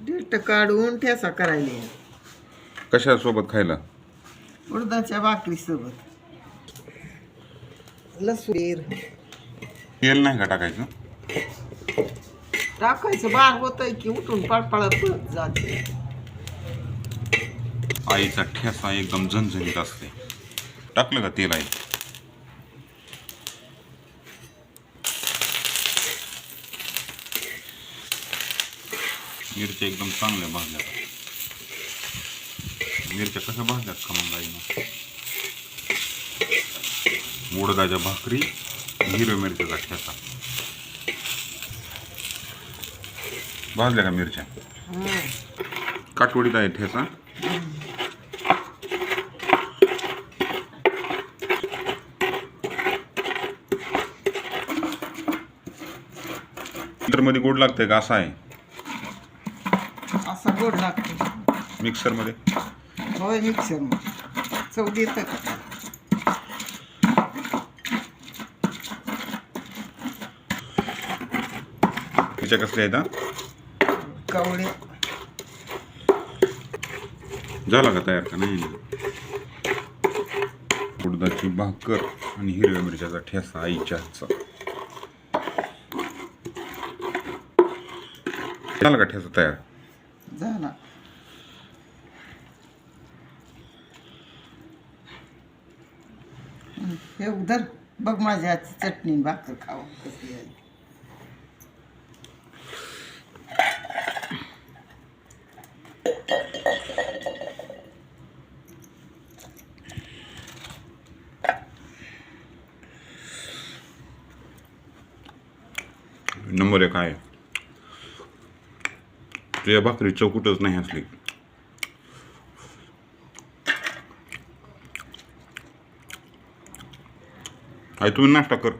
Date काढून ठेसा करायला कशासोबत खायला? उडदाच्या भाकरी सोबत लसूण तेल नाही का टाकायचं? टाकायचं. बार होतंय की उठून पळपळत पळत जाते. आईचा ठेसा एकदम झणझणीत असते. टाकलं का तेल आई? मिरच्या एकदम चांगल्या भाजल्या मिरच्या कशा भाजल्यात का मग आईनं उडदाच्या भाकरी हिरव्या मिरच्याचा ठेसा भाजल्या का मिरच्या? काटवडीत आहे ठेसा मध्ये गोड लागतंय का? असं आहे. गोड लागतं. मिक्सरमध्ये? होय मिक्सर. चव देतं का त्याच्या कसल्या आहेत हा? कवळे. झाला का तयार का? नाही उडदाची भाकर आणि हिरव्या मिरच्याचा ठेसा आईच्या हातचा झाला का ठेसा तयार? झाला हे उधर बघ माझ्या हातची चटणी भाकर खाऊ. कशी आहे नंबर एक आहे. तुझ्या भाकरी चौकटच नाही असली. आई तुम्ही नाश्ता कर.